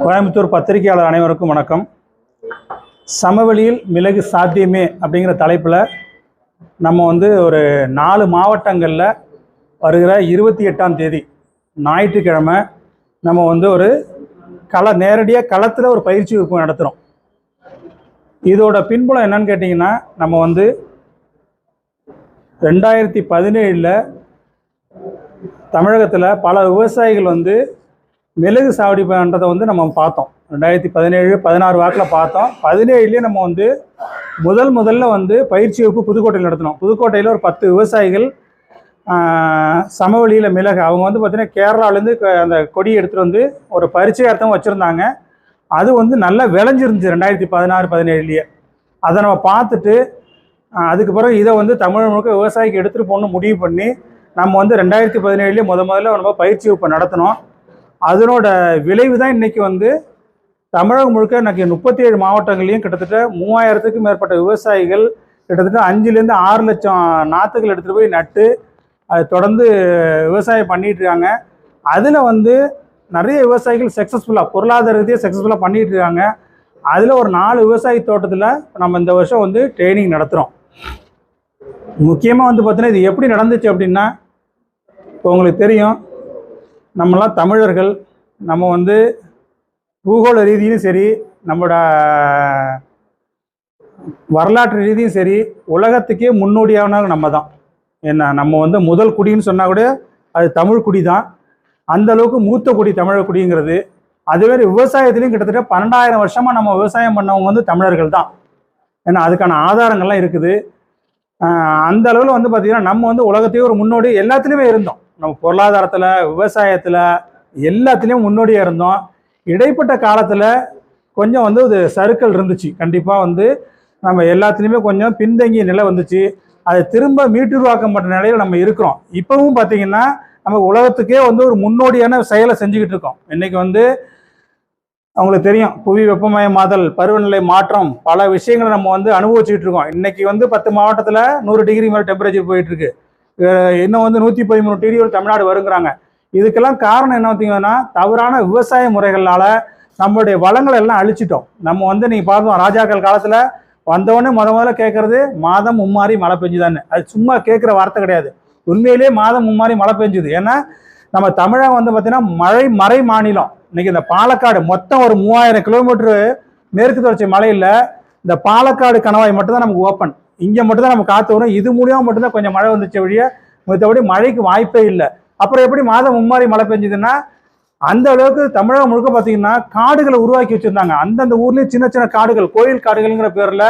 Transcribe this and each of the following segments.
கோயம்புத்தூர் பத்திரிகையாளர் அனைவருக்கும் வணக்கம். சமவெளியில் மிளகு சாத்தியமே அப்படிங்கிற தலைப்பில் நம்ம வந்து ஒரு நாலு மாவட்டங்களில் வருகிற இருபத்தி எட்டாம் தேதி ஞாயிற்றுக்கிழமை நம்ம வந்து ஒரு கள நேரடியாக களத்தில் ஒரு பயிற்சி வகுப்பு நடத்துகிறோம் இதோட பின்புலம் என்னன்னு கேட்டிங்கன்னா நம்ம வந்து ரெண்டாயிரத்தி பதினேழில் தமிழகத்தில் பல விவசாயிகள் வந்து மிளகு சாவடி பண்ணுறதை வந்து நம்ம பார்த்தோம். ரெண்டாயிரத்தி பதினேழு பதினாறு வாக்கில் பார்த்தோம். பதினேழுலேயே நம்ம வந்து முதல் முதல்ல வந்து பயிற்சி வகுப்பு புதுக்கோட்டையில் நடத்தினோம். புதுக்கோட்டையில் ஒரு பத்து விவசாயிகள் சமவெளியில் மிளகு அவங்க வந்து பார்த்திங்கன்னா கேரளாவிலேருந்து அந்த கொடி எடுத்துகிட்டு வந்து ஒரு பரிச்சயார்த்தம் வச்சுருந்தாங்க. அது வந்து நல்லா விளைஞ்சிருந்துச்சு ரெண்டாயிரத்தி பதினாறு பதினேழுலேயே. அதை நம்ம பார்த்துட்டு அதுக்கு பிறகு இதை வந்து தமிழ் முழுக்க விவசாயிக்கு எடுத்துகிட்டு போகணும்னு முடிவு பண்ணி நம்ம வந்து ரெண்டாயிரத்தி பதினேழுலேயே முத முதல்ல நம்ம பயிற்சி வகுப்பு நடத்தினோம். அதனோட விளைவு தான் இன்னைக்கு வந்து தமிழகம் முழுக்க இன்னைக்கு முப்பத்தி ஏழு மாவட்டங்களையும் கிட்டத்தட்ட மூவாயிரத்துக்கும் மேற்பட்ட விவசாயிகள் கிட்டத்தட்ட அஞ்சுலேருந்து ஆறு லட்சம் நாற்றுகள் எடுத்துகிட்டு போய் நட்டு அது தொடர்ந்து விவசாயம் பண்ணிகிட்டு இருக்காங்க. அதில் வந்து நிறைய விவசாயிகள் சக்ஸஸ்ஃபுல்லாக பொருளாதார ரீதியாக சக்ஸஸ்ஃபுல்லாக பண்ணிகிட்டு இருக்காங்க. அதில் ஒரு நாலு விவசாய தோட்டத்தில் நம்ம இந்த வருஷம் வந்து ட்ரைனிங் நடத்துகிறோம் முக்கியமாக வந்து பார்த்தீங்கன்னா இது எப்படி நடந்துச்சு அப்படின்னா இப்போ உங்களுக்கு தெரியும் நம்மளாம் தமிழர்கள் நம்ம வந்து பூகோள ரீதியிலும் சரி நம்மளோட வரலாற்று ரீதியும் சரி உலகத்துக்கே முன்னோடியானவங்க நம்ம தான் என்ன நம்ம வந்து முதல் குடின்னு சொன்னால் கூட அது தமிழ் குடி தான் அந்த அளவுக்கு மூத்த குடி தமிழர் குடிங்கிறது. அதுவே விவசாயத்துலேயும் கிட்டத்தட்ட பன்னெண்டாயிரம் வருஷமாக நம்ம விவசாயம் பண்ணவங்க வந்து தமிழர்கள் தான் ஏன்னா அதுக்கான ஆதாரங்கள்லாம் இருக்குது. அந்த அளவில் வந்து பார்த்திங்கன்னா நம்ம வந்து உலகத்தையே ஒரு முன்னோடி எல்லாத்துலேயுமே இருந்தோம். நம்ம பொருளாதாரத்தில் விவசாயத்தில் எல்லாத்துலேயும் முன்னோடியாக இருந்தோம். இடைப்பட்ட காலத்தில் கொஞ்சம் வந்து ஒரு சறுக்கல் இருந்துச்சு. கண்டிப்பாக வந்து நம்ம எல்லாத்துலேயுமே கொஞ்சம் பின்தங்கிய நிலை வந்துச்சு. அதை திரும்ப மீட்டுருவாக்கம் பண்ணுற நிலையில் நம்ம இருக்கிறோம். இப்போவும் பார்த்தீங்கன்னா நம்ம உலகத்துக்கே வந்து ஒரு முன்னோடியான செயலை செஞ்சுக்கிட்டு இருக்கோம். இன்றைக்கி வந்து அவங்களுக்கு தெரியும். புவி வெப்பமயமாதல் பருவநிலை மாற்றம் பல விஷயங்களை நம்ம வந்து அனுபவிச்சுட்டு இருக்கோம். இன்னைக்கு வந்து பத்து மாவட்டத்தில் நூறு டிகிரி மேலே டெம்பரேச்சர் போயிட்டு இருக்கு இன்னும் வந்து நூற்றி பதிமூணு டிகிரி ஒரு தமிழ்நாடு வருங்கிறாங்க. இதுக்கெல்லாம் காரணம் என்ன பார்த்தீங்கன்னா தவறான விவசாய முறைகளால் நம்மளுடைய வளங்களை எல்லாம் அழிச்சிட்டோம். நம்ம வந்து நீங்கள் பார்த்தோம் ராஜாக்கள் காலத்தில் வந்தவொடனே முத முதல்ல கேட்கறது மாதம் மும்மாரி மழை பெஞ்சுதான்னு. அது சும்மா கேட்குற வார்த்தை கிடையாது. உண்மையிலேயே மாதம் மும்மாரி மழை பெஞ்சுது. ஏன்னா நம்ம தமிழகம் வந்து பார்த்தீங்கன்னா மழை மறை மாநிலம். இன்னைக்கு இந்த பாலக்காடு மொத்தம் ஒரு மூவாயிரம் கிலோமீட்டர் மேற்கு தொடர்ச்சி மலையில் இந்த பாலக்காடு கணவாய் மட்டும்தான் நமக்கு ஓப்பன் இங்கே மட்டும்தான் நம்ம காற்று வரும். இது மூலியமாக மட்டும்தான் கொஞ்சம் மழை வந்துச்சு வழிய மற்றபடி மழைக்கு வாய்ப்பே இல்லை. அப்புறம் எப்படி மாதம் மும்மாரி மழை பெஞ்சுதுன்னா அந்த அளவுக்கு தமிழகம் முழுக்க பார்த்தீங்கன்னா காடுகளை உருவாக்கி வச்சுருந்தாங்க. அந்தந்த ஊர்லேயும் சின்ன சின்ன காடுகள் கோயில் காடுகள்ங்கிற பேரில்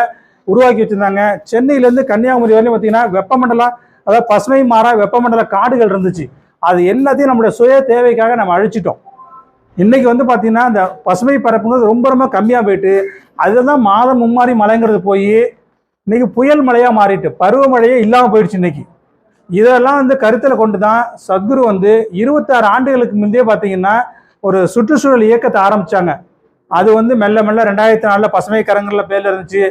உருவாக்கி வச்சுருந்தாங்க. சென்னையிலேருந்து கன்னியாகுமரி வரையும் பார்த்தீங்கன்னா வெப்பமண்டலம் அதாவது பசுமை மாறா வெப்பமண்டல காடுகள் இருந்துச்சு. அது எல்லாத்தையும் நம்மளுடைய சுய தேவைக்காக நம்ம அழிச்சிட்டோம். இன்றைக்கி வந்து பார்த்திங்கன்னா இந்த பசுமை பரப்புங்கிறது ரொம்ப ரொம்ப கம்மியாக போயிட்டு அதுதான் மாதம் மும்மாறி மழைங்கிறது போய் இன்னைக்கு புயல் மழையாக மாறிட்டு பருவமழையே இல்லாமல் போயிடுச்சு இன்றைக்கி இதெல்லாம் வந்து கருத்தில் கொண்டு தான் சத்குரு வந்து இருபத்தாறு ஆண்டுகளுக்கு முந்தைய பார்த்தீங்கன்னா ஒரு சுற்றுச்சூழல் இயக்கத்தை ஆரம்பித்தாங்க அது வந்து மெல்ல மெல்ல ரெண்டாயிரத்தி நாலில் பசுமை கரங்களில் பேரில் இருந்துச்சு.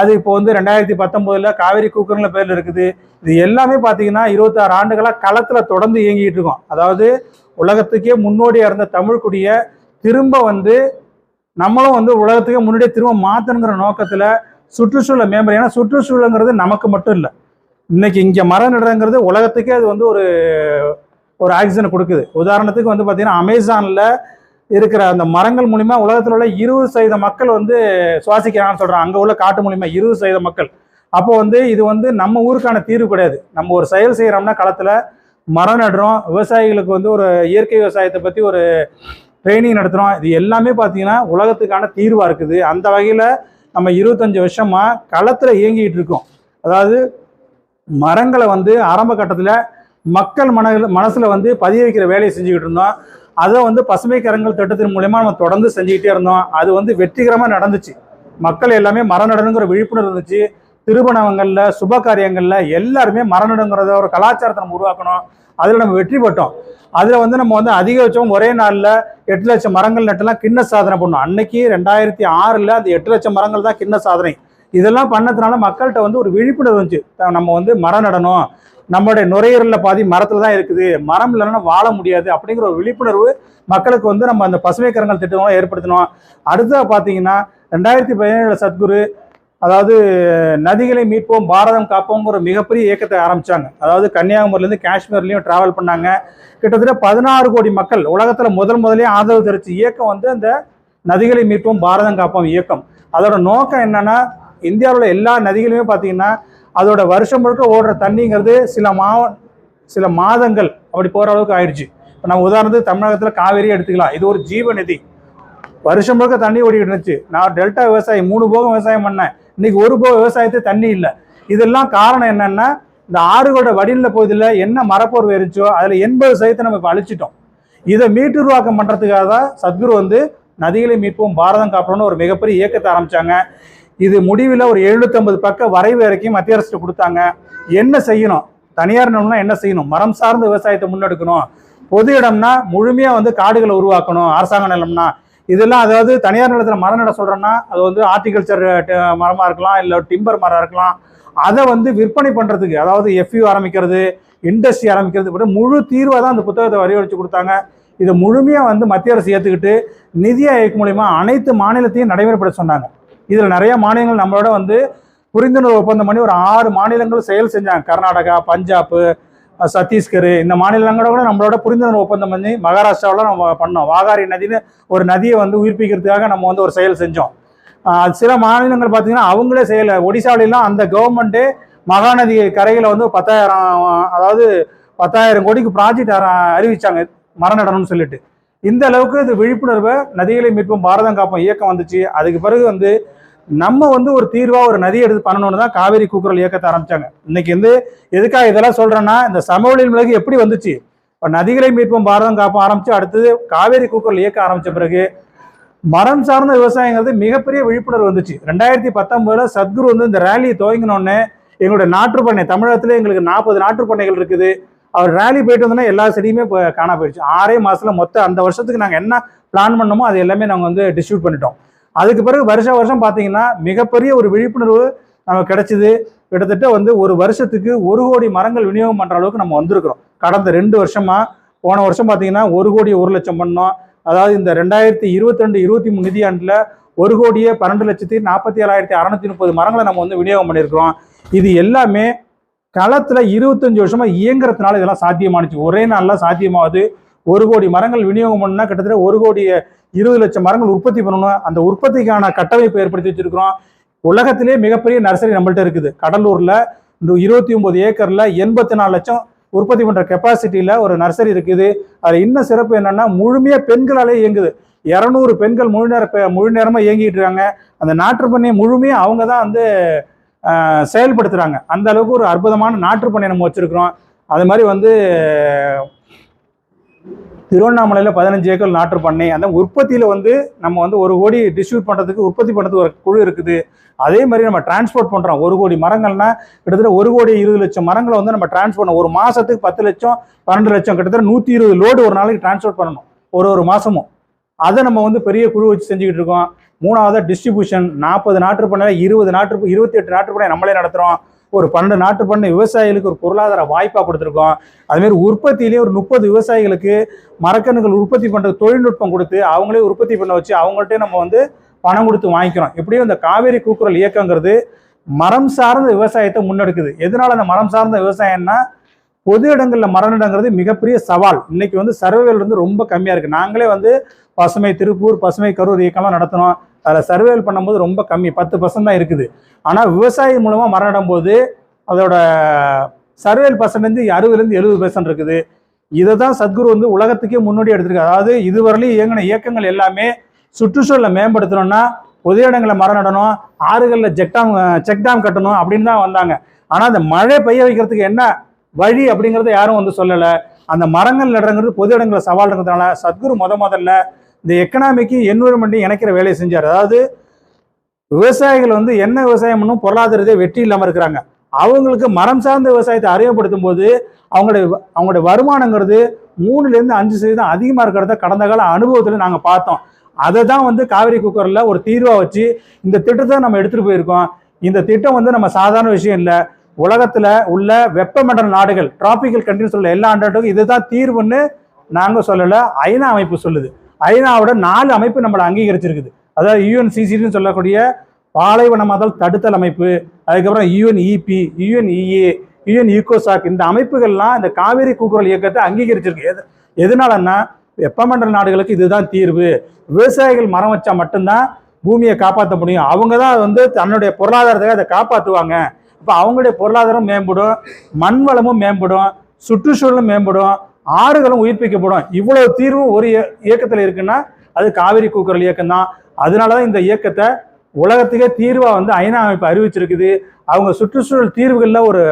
அது இப்போ வந்து ரெண்டாயிரத்தி பத்தொம்போதில் காவிரி கூக்கரங்கள பேரில் இருக்குது. இது எல்லாமே பார்த்தீங்கன்னா இருபத்தாறு ஆண்டுகளாக களத்தில் தொடர்ந்து இயங்கிட்டு இருக்கோம். அதாவது உலகத்துக்கே முன்னோடியாக இருந்த தமிழ் குடியை திரும்ப வந்து நம்மளும் வந்து உலகத்துக்கே முன்னாடியே திரும்ப மாற்றணுங்கிற நோக்கத்தில் சுற்றுச்சூழலை மேம்படு ஏன்னா சுற்றுச்சூழலுங்கிறது நமக்கு மட்டும் இல்லை. இன்னைக்கு இங்கே மரம் நடுறங்கிறது உலகத்துக்கே அது வந்து ஒரு ஒரு ஆக்சிஜனை கொடுக்குது. உதாரணத்துக்கு வந்து பார்த்தீங்கன்னா அமேசானில் இருக்கிற அந்த மரங்கள் மூலிமா உலகத்தில் உள்ள இருபது சதவீத மக்கள் வந்து சுவாசிக்கிறாங்கன்னு சொல்கிறாங்க அங்கே உள்ள காட்டு மூலிமா இருபது சதவீத மக்கள். அப்போ வந்து இது வந்து நம்ம ஊருக்கான தீர்வு கிடையாது. நம்ம ஒரு செயல் செய்கிறோம்னா களத்தில் மரம் நடுறோம். விவசாயிகளுக்கு வந்து ஒரு இயற்கை விவசாயத்தை பற்றி ஒரு ட்ரைனிங் நடத்துகிறோம் இது எல்லாமே பார்த்தீங்கன்னா உலகத்துக்கான தீர்வாக இருக்குது. அந்த வகையில் நம்ம இருபத்தஞ்சு வருஷமாக களத்தில் இயங்கிட்டு இருக்கோம். அதாவது மரங்களை வந்து ஆரம்ப கட்டத்தில் மக்கள் மன மனசில் வந்து பதிய வைக்கிற வேலையை செஞ்சுக்கிட்டு இருந்தோம். அதை வந்து பசுமை கரங்கள் திட்டத்தின் மூலயமா நம்ம தொடர்ந்து செஞ்சுக்கிட்டே இருந்தோம். அது வந்து வெற்றிகரமாக நடந்துச்சு. மக்கள் எல்லாமே மரம் நடனுங்கிற விழிப்புணர்வு இருந்துச்சு. திருமணங்களில் சுப காரியங்களில் எல்லாருமே மரம் ஒரு கலாச்சாரத்தை நம்ம உருவாக்கணும். அதில் நம்ம வெற்றி பெற்றோம். அதில் வந்து நம்ம வந்து அதிகபட்சம் ஒரே நாளில் எட்டு லட்சம் மரங்கள் நட்டுலாம் கிண்ண சாதனை பண்ணோம். அன்னைக்கு ரெண்டாயிரத்தி ஆறில் அந்த எட்டு லட்சம் மரங்கள் தான் கிண்ண சாதனை. இதெல்லாம் பண்ணதுனால மக்கள்கிட்ட வந்து ஒரு விழிப்புணர்வு இருந்துச்சு. த- நம்ம வந்து மரம் நடணும் நம்மளுடைய நுரையீரலில் பாதி மரத்தில் தான் இருக்குது. மரம் இல்லைன்னா வாழ முடியாது அப்படிங்கிற ஒரு விழிப்புணர்வு மக்களுக்கு வந்து நம்ம அந்த பசுமை கரங்கள் திட்டங்களை ஏற்படுத்தணும். அடுத்ததாக பார்த்தீங்கன்னா ரெண்டாயிரத்தி பதினேழு சத்குரு அதாவது நதிகளை மீட்போம் பாரதம் காப்போங்கிற ஒரு மிகப்பெரிய இயக்கத்தை ஆரம்பிச்சாங்க. அதாவது கன்னியாகுமரியிலேருந்து காஷ்மீர்லேயும் ட்ராவல் பண்ணாங்க. கிட்டத்தட்ட பதினாறு கோடி மக்கள் உலகத்தில் முதல் முதலே ஆதரவு தெரிவிச்ச இயக்கம் வந்து அந்த நதிகளை மீட்போம் பாரதம் காப்போம் இயக்கம். அதோட நோக்கம் என்னன்னா இந்தியாவில் உள்ள எல்லா நதிகளுமே பார்த்தீங்கன்னா அதோட வருஷம் முழுக்க ஓடுற தண்ணிங்கிறது சில மா சில மாதங்கள் அப்படி போகிற அளவுக்கு ஆயிடுச்சு. இப்போ நம்ம உதாரணத்துக்கு தமிழகத்தில் காவேரியே எடுத்துக்கலாம். இது ஒரு ஜீவநிதி. வருஷம் முழுக்க தண்ணி ஓடிக்கிட்டு இருந்துச்சு. நான் டெல்டா விவசாயி மூணு போகம் விவசாயம் பண்ணேன். இன்னைக்கு ஒரு போக விவசாயத்து தண்ணி இல்லை. இதெல்லாம் காரணம் என்னன்னா இந்த ஆறுகளோட வடிநில பகுதியில் என்ன மரப்போர் இருந்துச்சோ அதில் எண்பது சதவீதத்தை நம்ம இப்போ அழிச்சிட்டோம். இதை மீட்டுருவாக்கம் பண்ணுறதுக்காக தான் சத்குரு வந்து நதிகளை மீட்போம் பாரதம் காப்பணும்னு ஒரு மிகப்பெரிய இயக்கத்தை ஆரம்பித்தாங்க இது முடிவில் ஒரு 750 பக்க வரைவு வரைக்கும் மத்திய அரசு கொடுத்தாங்க. என்ன செய்யணும்? தனியார் நிறுவனம் என்ன செய்யணும்? மரம் சார்ந்த விவசாயத்தை முன்னெடுக்கணும். பொது இடம்னா முழுமையாக வந்து காடுகளை உருவாக்கணும். அரசாங்க நிலம்னா. இதெல்லாம் அதாவது தனியார் நிலத்தில் மரம் நட சொல்கிறோன்னா அது வந்து ஆர்டிகல்ச்சர் மரமாக இருக்கலாம் இல்லை டிம்பர் மரம் இருக்கலாம். அதை வந்து விற்பனை பண்ணுறதுக்கு அதாவது எஃப்யூ ஆரம்பிக்கிறது இண்டஸ்ட்ரி ஆரம்பிக்கிறது இப்படி முழு தீர்வாக தான் அந்த புத்தகத்தை வரையறுத்து கொடுத்தாங்க. இதை முழுமையாக வந்து மத்திய அரசு ஏற்றுக்கிட்டு நிதி ஆயோக் மூலிமா அனைத்து மாநிலத்தையும் நடைமுறைப்படுத்த சொன்னாங்க. இதில் நிறைய மாநிலங்கள் நம்மளோட வந்து புரிந்துணர்வு ஒப்பந்தம் பண்ணி ஒரு ஆறு மாநிலங்கள் செயல் செஞ்சாங்க. கர்நாடகா பஞ்சாப் சத்தீஸ்கர். இந்த மாநிலங்களோட கூட நம்மளோட புரிந்துணர்வு ஒப்பந்தம் பண்ணி மகாராஷ்டிராவில் நம்ம பண்ணோம். வாகாரி நதின்னு ஒரு நதியை வந்து உயிர்ப்பிக்கிறதுக்காக நம்ம வந்து ஒரு செயல் செஞ்சோம். சில மாநிலங்கள் பார்த்தீங்கன்னா அவங்களே செய்யலை. ஒடிசாவிலாம் அந்த கவர்மெண்ட்டே மகாநதி கரையில் வந்து பத்தாயிரம் அதாவது பத்தாயிரம் கோடிக்கு ப்ராஜெக்ட் அறிவிச்சாங்க. மரம் நடணும்னு சொல்லிட்டு. இந்த அளவுக்கு இது விழிப்புணர்வை நதிகளை மீட்பும் பாரதம் காப்போம் இயக்கம் வந்துச்சு. அதுக்கு பிறகு வந்து நம்ம வந்து ஒரு தீர்வா ஒரு நதியை எடுத்து பண்ணணும்னு தான் காவேரி கூக்குரல் இயக்கத்தை ஆரம்பிச்சாங்க. இன்னைக்கு வந்து எதுக்காக இதெல்லாம் சொல்றேன்னா இந்த சமவெளியின் மிளகு எப்படி வந்துச்சு? இப்போ நதிகளை மீட்போம் பாரதம் காப்போம் ஆரம்பிச்சு அடுத்தது காவேரி கூக்குரல் இயக்க ஆரம்பிச்ச பிறகு மரம் சார்ந்த விவசாயங்கிறது மிகப்பெரிய விழிப்புணர்வு வந்துச்சு. ரெண்டாயிரத்தி பத்தொன்பதுல சத்குரு வந்து இந்த ரேலியை துவங்கினோடனே எங்களுடைய நாற்றுப்பண்ணை தமிழகத்துல எங்களுக்கு நாற்பது நாற்றுப்பண்ணைகள் இருக்குது. அவர் ரேலி போயிட்டு வந்தோன்னா எல்லா செடியுமே இப்போ காணா போயிடுச்சு. ஆறே மாசத்துல மொத்தம் அந்த வருஷத்துக்கு நாங்கள் என்ன பிளான் பண்ணோமோ அது எல்லாமே நாங்கள் வந்து டிஸ்ட்ரிபியூட் பண்ணிட்டோம். அதுக்கு பிறகு வருஷ வருஷம் பார்த்தீங்கன்னா மிகப்பெரிய ஒரு விழிப்புணர்வு நமக்கு கிடைச்சிது. கிட்டத்தட்ட வந்து ஒரு வருஷத்துக்கு ஒரு கோடி மரங்கள் விநியோகம் பண்ணுற அளவுக்கு நம்ம வந்திருக்கிறோம். கடந்த ரெண்டு வருஷமாக போன வருஷம் பார்த்தீங்கன்னா ஒரு கோடி ஒரு லட்சம் பண்ணோம். அதாவது இந்த ரெண்டாயிரத்தி இருபத்தி ரெண்டு இருபத்தி மூணு நிதியாண்டில் ஒரு கோடியே பன்னெண்டு லட்சத்தி நாற்பத்தி ஏழாயிரத்தி அறநூற்றி முப்பது மரங்களை நம்ம வந்து விநியோகம் பண்ணியிருக்கிறோம். இது எல்லாமே களத்தில் இருபத்தஞ்சு வருஷமாக இயங்குறதுனால இதெல்லாம் சாத்தியமானுச்சு. ஒரே நாளில் சாத்தியமாகுது. ஒரு கோடி மரங்கள் விநியோகம் பண்ணா கிட்டத்தட்ட ஒரு கோடி இருபது லட்சம் மரங்கள் உற்பத்தி பண்ணணும். அந்த உற்பத்திக்கான கட்டமைப்பு ஏற்படுத்தி வச்சிருக்கிறோம். உலகத்திலே மிகப்பெரிய நர்சரி நம்மள்ட்ட இருக்குது. கடலூர்ல இந்த இருபத்தி ஒன்பது ஏக்கர்ல எண்பத்தி நாலு லட்சம் உற்பத்தி பண்ற கெப்பாசிட்டியில ஒரு நர்சரி இருக்குது. அதுல இன்னும் சிறப்பு என்னன்னா முழுமையா பெண்களாலே இயங்குது. இரநூறு பெண்கள் முழு நேர முழு நேரமா இயங்கிட்டு இருக்காங்க. அந்த நாற்று பண்ணையை முழுமையா அவங்க தான் வந்து செயல்படுத்துறாங்க. அந்த அளவுக்கு ஒரு அற்புதமான நாற்றுப்பண்ணை நம்ம வச்சிருக்கிறோம். அது மாதிரி வந்து திருவண்ணாமலையில் பதினஞ்சு ஏக்கர் நாற்று பண்ணை. அந்த உற்பத்தியில் வந்து நம்ம வந்து ஒரு கோடி டிஸ்ட்ரிபியூட் பண்ணுறதுக்கு உற்பத்தி பண்ணுறதுக்கு ஒரு குழு இருக்குது. அதே மாதிரி நம்ம டிரான்ஸ்போர்ட் பண்ணுறோம் ஒரு கோடி மரங்கள்னா கிட்டத்தட்ட ஒரு கோடி இருபது லட்சம் மரங்களை வந்து நம்ம டிரான்ஸ்போர்ட் ஒரு மாதத்துக்கு பத்து லட்சம் பன்னெண்டு லட்சம் கிட்டத்தட்ட நூற்றி இருபது லோடு ஒரு நாளைக்கு டிரான்ஸ்போர்ட் பண்ணணும். ஒரு ஒரு மாதமும் அதை நம்ம வந்து பெரிய குழு வச்சு செஞ்சுக்கிட்டு இருக்கோம். மூணாவது டிஸ்ட்ரிபியூஷன் நாற்பது நாற்று பண்ணை இருபது நாற்று இருபத்தி எட்டு நாற்று பண்ணை நம்மளே நடத்துகிறோம் ஒரு பன்னெண்டு நாட்டு பண்ணை விவசாயிகளுக்கு ஒரு பொருளாதார வாய்ப்பாக கொடுத்துருக்கோம். அதுமாரி உற்பத்தியிலே ஒரு முப்பது விவசாயிகளுக்கு மரக்கன்றுகள் உற்பத்தி பண்ணுற தொழில்நுட்பம் கொடுத்து அவங்களே உற்பத்தி பண்ண வச்சு அவங்கள்ட்டே நம்ம வந்து பணம் கொடுத்து வாங்கிக்கிறோம். எப்படியும் இந்த காவேரி கூக்குரல் இயக்கங்கிறது மரம் சார்ந்த விவசாயத்தை முன்னெடுக்குது. எதனால அந்த மரம் சார்ந்த விவசாயம்னா பொது இடங்களில் மரம் நடங்கிறது மிகப்பெரிய சவால். இன்னைக்கு வந்து சர்வேல் வந்து ரொம்ப கம்மியாக இருக்குது நாங்களே வந்து பசுமை திருப்பூர் பசுமை கரூர் இயக்கம்லாம் நடத்தினோம். அதில் சர்வேல் பண்ணும்போது ரொம்ப கம்மி பத்து பர்சன்ட் தான் இருக்குது. ஆனால் விவசாயி மூலமாக மரம் நடும்போது அதோட சர்வேல் பர்சன்டேஜ் அறுபதுலேருந்து எழுபது பர்சன்ட் இருக்குது. இதை தான் சத்குரு வந்து உலகத்துக்கே முன்னோடி எடுத்திருக்காரு. அதாவது இதுவரையிலும் இயங்கின இயக்கங்கள் எல்லாமே சுற்றுச்சூழலை மேம்படுத்தணும்னா பொது இடங்களை மரம் நடணும் ஆறுகளில் ஜெக்டாம் செக் டேம் கட்டணும் அப்படின்னு தான் வந்தாங்க. ஆனால் அந்த மழை பெய்ய வைக்கிறதுக்கு என்ன வழி அப்படிங்கிறத யாரும் வந்து சொல்லலை. அந்த மரங்கள் நடுறங்கிறது பொது இடங்களை சவால் இருக்கிறதுனால சத்குரு முத முதல்ல இந்த எக்கனாமிக்கு என்விரான்மெண்ட்டையும் இணைக்கிற வேலையை செஞ்சார். அதாவது விவசாயிகள் வந்து என்ன விவசாயம் பண்ணும்? பொருளாதாரத்தை வெற்றி இல்லாமல் இருக்கிறாங்க. அவங்களுக்கு மரம் சார்ந்த விவசாயத்தை அறிமுகப்படுத்தும் போது அவங்களுடைய அவங்களுடைய வருமானங்கிறது மூணுலேருந்து அஞ்சு சதவீதம் அதிகமாக இருக்கிறத கடந்த கால அனுபவத்தில் நாங்கள் பார்த்தோம். அதை தான் வந்து காவிரி குக்கரில் ஒரு தீர்வாக வச்சு இந்த திட்டத்தை நம்ம எடுத்துகிட்டு போயிருக்கோம். இந்த திட்டம் வந்து நம்ம சாதாரண விஷயம் இல்லை. உலகத்தில் உள்ள வெப்பமண்டல நாடுகள் டிராபிக்கல் கண்ட்ரிஸ் உள்ள எல்லா நாட்டுக்கும் இதுதான் தீர்வுன்னு நாங்கள் சொல்லலை ஐநா அமைப்பு சொல்லுது. ஐநாவோட நாலு அமைப்பு நம்மளை அங்கீகரிச்சிருக்குது. அதாவது யூஎன்சிசின்னு சொல்லக்கூடிய பாலைவனமாதல் தடுத்தல் அமைப்பு அதுக்கப்புறம் யூஎன்இபி யூஎன்இஏ யூஎன் ஈகோசாக் இந்த அமைப்புகள்லாம் இந்த காவேரி கூக்குரல் இயக்கத்தை அங்கீகரிச்சிருக்கு. எது எதனாலன்னா வெப்பமண்டல நாடுகளுக்கு இதுதான் தீர்வு. விவசாயிகள் மரம் வச்சா மட்டும்தான் பூமியை காப்பாற்ற முடியும். அவங்க தான் வந்து தன்னுடைய பொருளாதாரத்தை அதை காப்பாற்றுவாங்க இப்போ அவங்களுடைய பொருளாதாரம் மேம்படும் மண் வளமும் மேம்படும் சுற்றுச்சூழலும் மேம்படும் ஆறுகளும் உயிர்ப்பிக்கப்படும். இவ்வளவு தீர்வும் ஒரு இயக்கத்தில் இருக்குன்னா அது காவிரி கூக்குரல் இயக்கம் தான் அதனால தான் இந்த இயக்கத்தை உலகத்துக்கே தீர்வா வந்து ஐநா அமைப்பு அறிவிச்சிருக்குது. அவங்க சுற்றுச்சூழல் தீர்வுகளில் ஒரு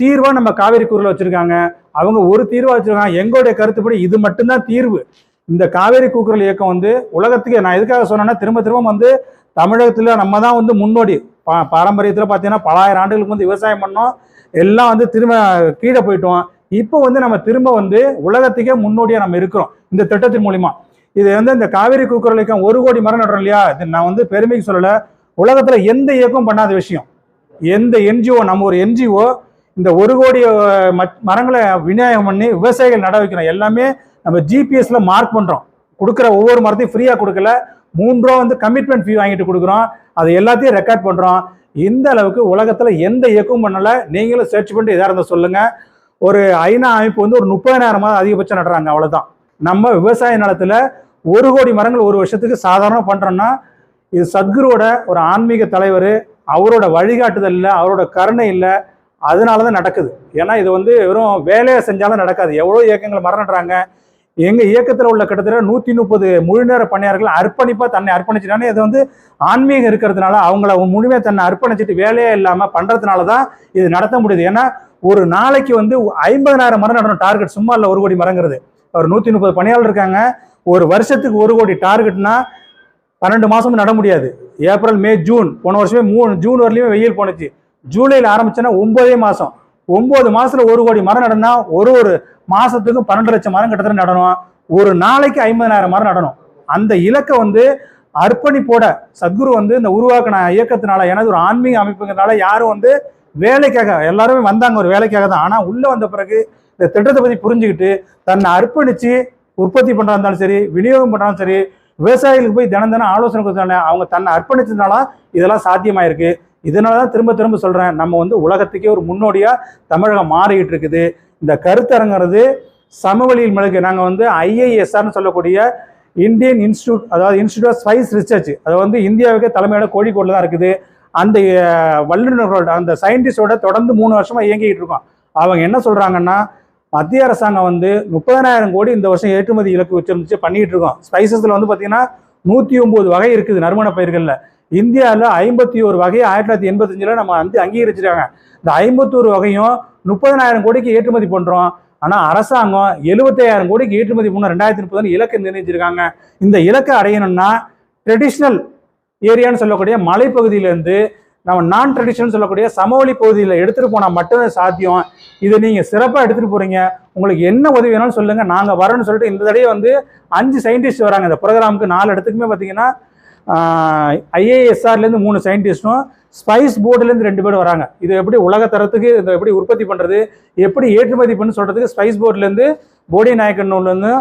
தீர்வா நம்ம காவிரி கூறல வச்சிருக்காங்க. அவங்க ஒரு தீர்வா வச்சிருக்காங்க. எங்களுடைய கருத்துப்படி இது மட்டும்தான் தீர்வு. இந்த காவேரி கூக்குரல் இயக்கம் வந்து உலகத்துக்கு நான் எதுக்காக சொன்னேன்னா திரும்ப திரும்ப வந்து தமிழகத்தில் நம்ம தான் வந்து முன்னோடி. பா பாரம்பரியத்தில் பார்த்தீங்கன்னா பலாயிரம் ஆண்டுகளுக்கு வந்து விவசாயம் பண்ணோம். எல்லாம் வந்து திரும்ப கீழே போயிட்டோம். இப்போ வந்து நம்ம திரும்ப வந்து உலகத்துக்கே முன்னோடியா நம்ம இருக்கிறோம். இந்த திட்டத்தின் மூலிமா இது வந்து இந்த காவேரி கூக்குரல் ஒரு கோடி மரம் நடுறோம் இல்லையா? இது நான் வந்து பெருமைக்கு சொல்லல. உலகத்துல எந்த இயக்கம் பண்ணாத விஷயம். எந்த என்ஜிஓ நம்ம ஒரு என்ஜிஓ இந்த ஒரு கோடி மத்- மரங்களை விநியோகம் பண்ணி விவசாயிகள் நட வைக்கிறோம் எல்லாமே நம்ம ஜிபிஎஸ்ல மார்க் பண்றோம். கொடுக்குற ஒவ்வொரு மரத்தையும் ஃப்ரீயா கொடுக்கல. மூன்று ரூபா வந்து கமிட்மெண்ட் ஃபீ வாங்கிட்டு கொடுக்குறோம். அதை எல்லாத்தையும் ரெக்கார்ட் பண்றோம். இந்த அளவுக்கு உலகத்துல எந்த இயக்கமும் பண்ணல. நீங்களும் சர்ச் பண்ணிட்டு எதா இருந்தால் சொல்லுங்க. ஒரு ஐநா அமைப்பு வந்து ஒரு முப்பதாயிரம் அதிகபட்சம் நடுறாங்க அவ்வளோதான் நம்ம விவசாய நிலத்துல ஒரு கோடி மரங்கள் ஒரு வருஷத்துக்கு சாதாரண பண்ணுறோன்னா இது சத்குருவோட ஒரு ஆன்மீக தலைவர் அவரோட வழிகாட்டுதல் இல்லை அவரோட கருணை இல்லை அதனால தான் நடக்குது. ஏன்னா இது வந்து வெறும் வேலையை செஞ்சாலும் நடக்காது. எவ்வளோ இயக்கங்கள் மரம் நடுறாங்க. எங்கள் இயக்கத்தில் உள்ள கிட்டத்தட்ட நூற்றி முப்பது முழுநேர பணியாளர்கள் அர்ப்பணிப்பாக தன்னை அர்ப்பணிச்சிட்டாங்க. இது வந்து ஆன்மீகம் இருக்கிறதுனால அவங்கள முழுமையாக தன்னை அர்ப்பணிச்சிட்டு வேலையே இல்லாமல் பண்ணுறதுனால தான் இது நடத்த முடியுது. ஏன்னா ஒரு நாளைக்கு வந்து ஐம்பதனாயிரம் மரம் நடணும் டார்கெட் சும்மா இல்லை ஒரு கோடி மரங்கிறது. ஒரு நூற்றி முப்பது பணியாளர் இருக்காங்க. ஒரு வருஷத்துக்கு ஒரு கோடி டார்கெட்னா பன்னெண்டு மாதமும் நட முடியாது. April May June. போன வருஷமே மூணு ஜூன் வரலையுமே வெயில் போனுச்சு ஜூலையில் ஆரம்பிச்சோன்னா ஒம்பதே மாதம் ஒம்பது மாதத்தில் ஒரு கோடி மரம் நடனா ஒரு ஒரு மாதத்துக்கும் பன்னெண்டு லட்சம் மரம் கிட்டத்தட்ட நடணும். ஒரு நாளைக்கு ஐம்பதனாயிரம் மரம் நடணும். அந்த இலக்கை வந்து அர்ப்பணிப்போட சத்குரு வந்து இந்த உருவாக்கின இயக்கத்தினால எனது ஒரு ஆன்மீக அமைப்புங்கிறனால யாரும் வந்து வேலைக்காக எல்லாருமே வந்தாங்க ஒரு வேலைக்காக தான். ஆனால் உள்ளே வந்த பிறகு இந்த திட்டத்தை பற்றி புரிஞ்சுக்கிட்டு தன்னை அர்ப்பணித்து உற்பத்தி பண்ணுறா இருந்தாலும் சரி விநியோகம் பண்ணுறாலும் சரி விவசாயிகளுக்கு போய் தினம் தினம் ஆலோசனை கொடுத்தாங்க அவங்க தன்னை அர்ப்பணிச்சதுனால இதெல்லாம் சாத்தியமாயிருக்கு. இதனால தான் திரும்ப திரும்ப சொல்கிறேன் நம்ம வந்து உலகத்துக்கே ஒரு முன்னோடியாக தமிழகம் மாறிக்கிட்டு இருக்குது. இந்த கருத்தரங்கிறது சமவெளியில் மிளகு. நாங்கள் வந்து ஐஐஎஸ்ஆர்னு சொல்லக்கூடிய இந்தியன் இன்ஸ்டியூட் அதாவது இன்ஸ்டியூட் ஆஃப் ஸ்பைஸ் ரிசர்ச். அது வந்து இந்தியாவுக்கு தலைமையோட கோழிக்கோடில் தான் இருக்குது. அந்த வல்லுநர்களோட அந்த சயின்டிஸ்டோட தொடர்ந்து மூணு வருஷமா இயங்கிட்டு இருக்கோம். அவங்க என்ன சொல்றாங்கன்னா மத்திய அரசாங்கம் வந்து முப்பதனாயிரம் கோடி இந்த வருஷம் ஏற்றுமதி இலக்கு வச்சிருந்துச்சு பண்ணிட்டு இருக்கோம். ஸ்பைசஸ்ல வந்து பார்த்தீங்கன்னா நூற்றி ஒன்பது வகை இருக்குது நறுமண பயிர்களில். இந்தியாவில் ஐம்பத்தி ஒரு வகை ஆயிரத்தி தொள்ளாயிரத்தி எண்பத்தஞ்சில் நம்ம வந்து அங்கீகரிச்சிருக்காங்க. இந்த ஐம்பத்தோரு வகையும் முப்பதனாயிரம் கோடிக்கு ஏற்றுமதி பண்ணுறோம் ஆனால் அரசாங்கம் எழுபத்தையாயிரம் கோடிக்கு ஏற்றுமதி பண்ண ரெண்டாயிரத்தி முப்பது இலக்கு நிர்ணயிச்சிருக்காங்க. இந்த இலக்கை அடையணும்னா ட்ரெடிஷ்னல் ஏரியான்னு சொல்லக்கூடிய மலைப்பகுதியிலேருந்து நம்ம நான் ட்ரெடிஷனல் சொல்லக்கூடிய சமவெளி பகுதியில் எடுத்துகிட்டு போனால் மட்டும்தான் சாத்தியம். இதை நீங்கள் சிறப்பாக எடுத்துகிட்டு போகிறீங்க உங்களுக்கு என்ன உதவி வேணாலும் சொல்லுங்கள் நாங்கள் வரோன்னு சொல்லிட்டு இந்த தடவை வந்து அஞ்சு சயின்டிஸ்ட் வராங்க. இந்த ப்ரோக்ராமுக்கு நாலு இடத்துக்குமே பார்த்தீங்கன்னா ஐஏஎஸ்ஆர்லேருந்து மூணு சயின்டிஸ்ட்டும் ஸ்பைஸ் போர்டுலேருந்து ரெண்டு பேரும் வராங்க. இது எப்படி உலக தரத்துக்கு இதை எப்படி உற்பத்தி பண்ணுறது எப்படி ஏற்றுமதி பண்ணு சொல்கிறதுக்கு ஸ்பைஸ் போர்ட்லேருந்து போடி நாயக்கனூர்லேருந்து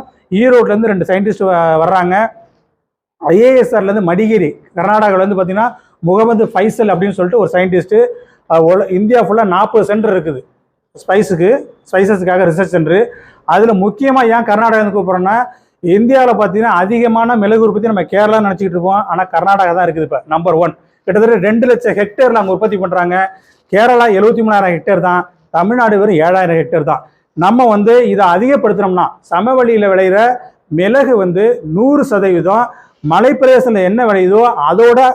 ஈரோட்லேருந்து ரெண்டு சயின்டிஸ்ட் வர்றாங்க. ஐஏஎஸ்ஆர்லேருந்து மடிகேரி கர்நாடகாவிலேருந்து பார்த்தீங்கன்னா முகமது ஃபைசல் அப்படின்னு சொல்லிட்டு ஒரு சயின்டிஸ்ட்டு இந்தியா ஃபுல்லாக நாற்பது சென்டர் இருக்குது. ஸ்பைஸுக்கு ஸ்பைசஸுக்காக ரிசர்ச் சென்ட்ரு அதில் முக்கியமாக ஏன் கர்நாடகா கூப்பிட்றோன்னா இந்தியாவில் பார்த்தீங்கன்னா அதிகமான மிளகு உற்பத்தி நம்ம கேரளா நினச்சிக்கிட்டு இருப்போம் ஆனால் கர்நாடகா தான் இருக்குது இப்போ நம்பர் ஒன் கிட்டத்தட்ட ரெண்டு லட்சம் ஹெக்டேரில் அங்கே உற்பத்தி பண்ணுறாங்க கேரளா எழுபத்தி மூணாயிரம் ஹெக்டேர் தான். தமிழ்நாடு வெறும் ஏழாயிரம் ஹெக்டேர் தான். நம்ம வந்து இதை அதிகப்படுத்தினோம்னா சமவெளியில் விளையிற மிளகு வந்து நூறு சதவீதம் மலைப்பிரதேசத்தில் என்ன விளையுதோ அதோட